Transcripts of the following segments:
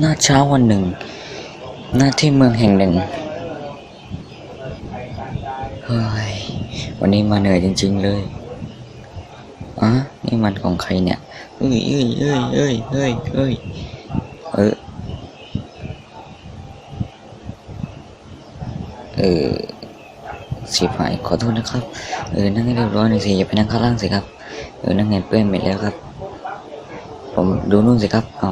หน้าเช้าวันหนึ่ง หน้าที่เมืองแห่งหนึ่ง เฮ้ย วันนี้มาเหนื่อยจริง ๆ เลยอะนี่มันของใครเนี่ย เอ้ยเอ้ยเอ้ยเอ้ยเอ้ยเอ้ยเออเออสีหายขอโทษนะครับ เออ นั่งให้เรียบร้อยหน่อยสิ อย่าไปนั่งข้างล่างสิครับ เออ นั่งไงเปื้อนไปแล้วครับ ผมดูนู่นสิครับ เอา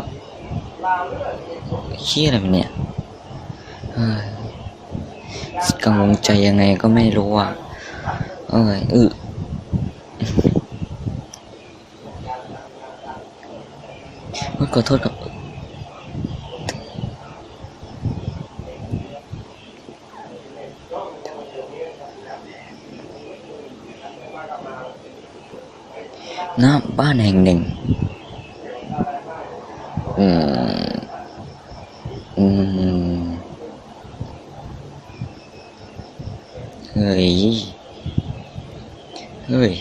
เชี่ยอะไรมันเนี่ยกังวลใจยังไงก็ไม่รู้อะ เอออเฮ้ยขอโทษครับหน้าบ้านแห่งหนึ่ง อืม อืม เฮ้ยเฮ้ย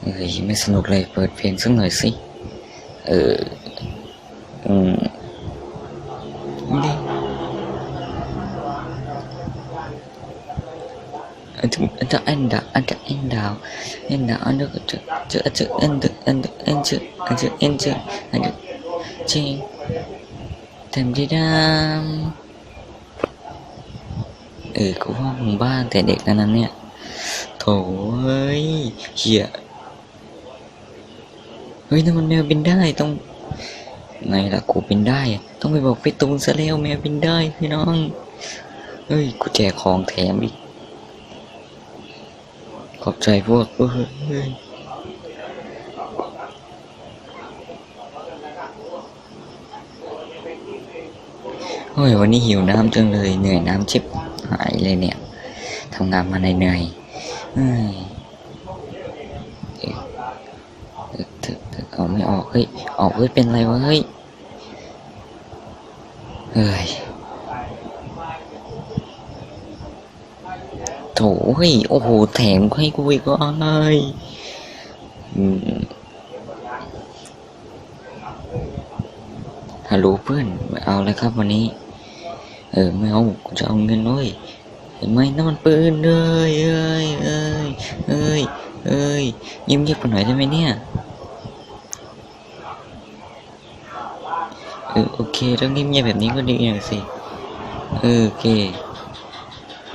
เฮ้ยไม่สนุกเลยเปิดเพลงสักหน่อยสิ เอออืมดิอันจะอันจะอันดาอันจะอันดาวอันดาวอันจะจะจะจะอันจะอันจะอันจะอันจะอันจะอันจะจริงเต็มที่ดาม เออกูว่ามึงบ้านแต่เด็กนั้นนั้นเนี่ยโถ่เฮ้ยเหี้ยเฮ้ยนั่นมันแมวบินได้ต้องไงล่ะกูบินได้ ต้องไปบอกพี่ตูนซะแล้วแมวบินได้พี่น้องเฮ้ยกูแจกของแถมอีกขอบใจพวกเอ้ยโอ้ยวันนี้หิวน้ำจังเลยเหนื่อยน้ำชิบ หายเลยเนี่ยทำงานมาเหนื่อยเอ้ยเอาไม่ออกเฮ้ยออกเฮ้ยเป็นไรวะเฮ้ยเฮ้ยโถเฮ้ยโอ้โหแถมให้กูอีกว่าไงอืมฮัลโหลเพื่อนเอาเลยครับวันนี้ เออไม่เอากูจะเอาเงินเลยเห็นไหมนั่มันปืนเลยเอ้ยเอ้ยเอ้ยเอ้ยเงียบๆกันหน่อยได้ไหมเนี่ยเออโอเคแล้วเงียบๆแบบนี้ก็ดีหน่อยสิเออโอเค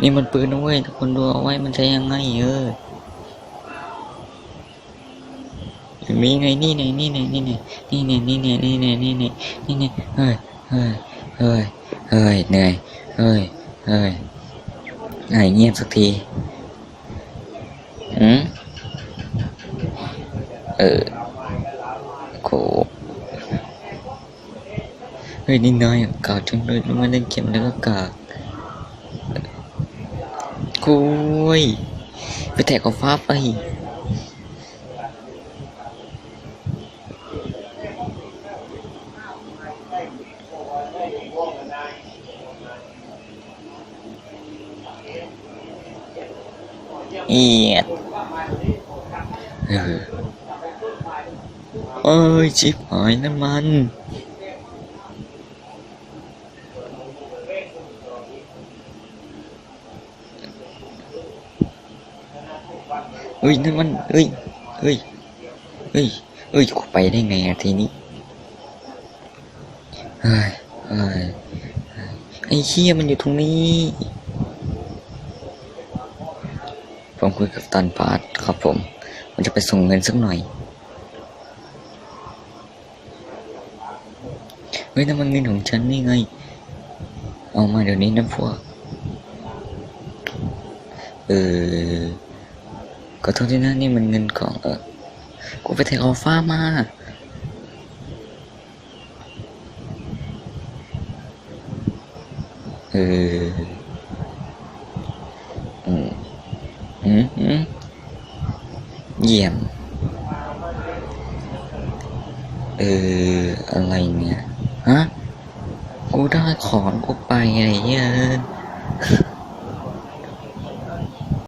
นี่มันปืนนะเว้ยทุกคนดูเอาไว้มันจะยังไงเออมีไงนี่ไงนี่ไงนี่ไงนี่ไงนี่ไงนี่ไงนี่ไงนี่ไงเฮ้ยเฮ้ยเฮ้ย hơi này hơi hơi này anh em thực thi. Ừ. Ừ. Cổ người đi nói cả chúng tôi mới lên kiếm được cả côi với thẻ có pháp ấy. เอียดเออเอ้ย ชิบหายน้ำมันเฮ้ยนั่นมันเฮ้ยเฮ้ยเฮ้ยเฮ้ยกูไปได้ไงอะทีนี้เฮ้ยเฮ้ยไอ้เชี่ยมันอยู่ตรงนี้ ผมคุยกับตันพาร์ทครับผมมันจะไปส่งเงินสักหน่อย เฮ้ยนั่นมันเงินของฉันนี่ไง เอามาเดี๋ยวนี้นะพวก เออขอโทษทีนะนี่มันเงินของเออกูไปเทคออฟฟ้ามาเออมอืมอืม เยี่ยม เออ อะไรเนี่ย ฮะ กูได้ของกูไปไงเหี้ย